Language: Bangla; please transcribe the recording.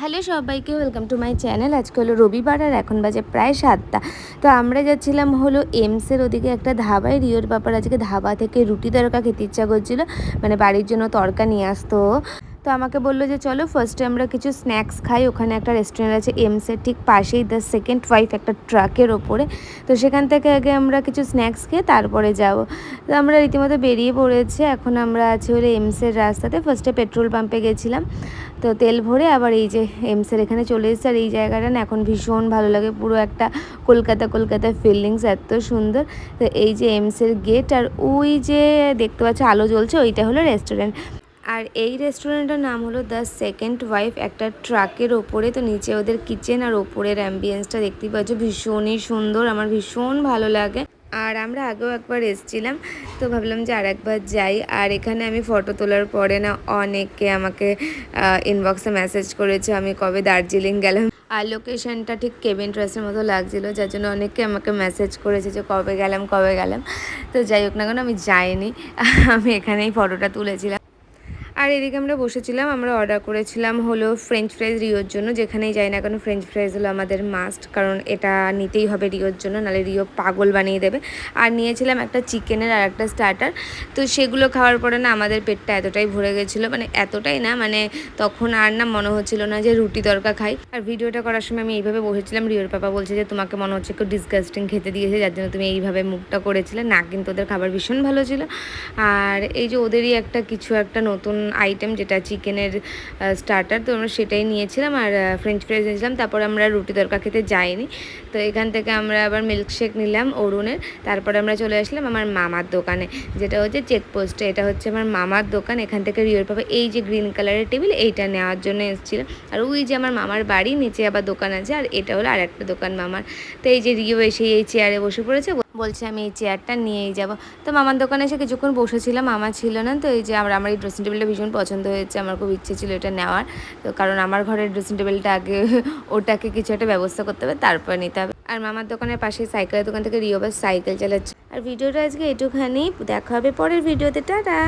হ্যালো সবাইকে ওয়েলকাম টু মাই চ্যানেল আজকে হলো রবিবার আর এখন বাজে প্রায় সাতটা। তো আমরা যাচ্ছিলাম হলো এমসের ওদিকে একটা ধাবায়। রিওর ব্যাপার আজকে ধাবা থেকে রুটি তরকা খেতে ইচ্ছা করছিল। মানে বাড়ির জন্য তরকা নিয়ে আসতো। তো আমাকে বলল যে, চলো ফার্স্টে আমরা কিছু স্ন্যাক্স খাই। ওখানে একটা রেস্টুরেন্ট আছে এমসের ঠিক পাশেই দ্য সেকেন্ড ওয়াইফ একটা ট্রাকের ওপরে। তো সেখান থেকে আগে আমরা কিছু স্ন্যাক্স খেয়ে তারপরে যাব। তো আমরা রীতিমতো বেরিয়ে পড়েছি। এখন আমরা আছি হলো এমসের রাস্তাতে। ফার্স্টে পেট্রোল পাম্পে গেছিলাম। তো তেল ভরে আবার এই যে এমসের এখানে চলে এসেছে। আর এই জায়গাটা না এখন ভীষণ ভালো লাগে। পুরো একটা কলকাতা কলকাতা ফিলিংস এত সুন্দর। তো এই যে এমসের গেট আর ওই যে দেখতে পাচ্ছ আলো জ্বলছে, ওইটা হলো রেস্টুরেন্ট আর এই রেস্টুরেন্টের নাম হলো দ্য সেকেন্ড ওয়াইফ একটা ট্রাকের ওপরে, তো নিচে ওদের কিচেন আর ওপরের অ্যাম্বিয়েন্সটা দেখতেই পাচ্ছ। ভীষণই সুন্দর। আমার ভীষণ ভালো লাগে। আর আমরা আগেও একবার এসেছিলাম, তো ভাবলাম যে আর একবার যাই। আর এখানে আমি ফটো তোলার পরে না অনেকে আমাকে ইনবক্সে মেসেজ করেছে, আমি কবে দার্জিলিং গেলাম। আর লোকেশনটা ঠিক কেবিন ট্রাসের মতো লাগছিল, যার জন্য অনেকে আমাকে মেসেজ করেছে যে কবে গেলাম কবে গেলাম। তো যাই হোক না কেন, আমি যাইনি। আমি এখানেই ফটোটা তুলেছিলাম। আর এদিকে আমরা বসেছিলাম, আমরা অর্ডার করেছিলাম হলো ফ্রেঞ্চ ফ্রাইজ রিওর জন্য, যেখানেই যাই না কেন ফ্রেঞ্চ ফ্রাইজ হলো আমাদের মাস্ট কারণ এটা নিতেই হবে রিওর জন্য নাহলে রিও পাগল বানিয়ে দেবে। আর নিয়েছিলাম একটা চিকেনের আর একটা স্টার্টার তো সেগুলো খাওয়ার পরে না আমাদের পেটটা এতটাই ভরে গেছিল মানে এতটাই না মানে তখন আর না মনে হচ্ছিল না যে রুটি তরকা খাই। আর ভিডিওটা করার সময় আমি এইভাবে বসেছিলাম, রিওর পাপা বলছে যে তোমাকে মনে হচ্ছে একটু ডিসগাস্টিং খেতে দিয়েছে, যার জন্য তুমি এইভাবে মুখটা করেছিলে। না, কিন্তু ওদের খাবার ভীষণ ভালো ছিল। আর এই যে ওদেরই একটা কিছু একটা নতুন আইটেম যেটা চিকেনের স্টার্টার তো আমরা সেটাই নিয়েছিলাম আর ফ্রেঞ্চ ফ্রাইজ নিয়েছিলাম তারপর আমরা রুটি তরকা খেতে যাইনি। তো এখান থেকে আমরা আবার মিল্কশেক নিলাম অরুণের। তারপরে আমরা চলে আসলাম আমার মামার দোকানে, যেটা হচ্ছে চেকপোস্টে এটা হচ্ছে আমার মামার দোকান। এখান থেকে রিওর পাবে। এই যে গ্রিন কালারের টেবিল এইটা নেওয়ার জন্য এসেছিল আর ওই যে আমার মামার বাড়ি, নিচে আবার দোকান আছে। আর এটা হলো আর একটা দোকান মামার। তো এই যে রিও এসে এই চেয়ারে বসে পড়েছে। বলছে, আমি এই চেয়ারটা নিয়েই যাব। তো মামার দোকানে এসে কিছুক্ষণ বসেছিলাম আমার ছিল না, তো এই যে আমার আমার এই ড্রেসিং টেবিলটা ভীষণ পছন্দ হয়েছে, আমার খুব ইচ্ছে ছিল এটা নেওয়ার। তো কারণ আমার ঘরের ড্রেসিং টেবিলটা আগে ওটাকে কিছু একটা ব্যবস্থা করতে হবে, তারপর নিতে হবে। আর মামার দোকানের পাশে সাইকেলের দোকান থেকে রিওবাস সাইকেল চালাচ্ছে। আর ভিডিওটা আজকে এটুখানি, দেখা হবে পরের ভিডিওতে, টাটা!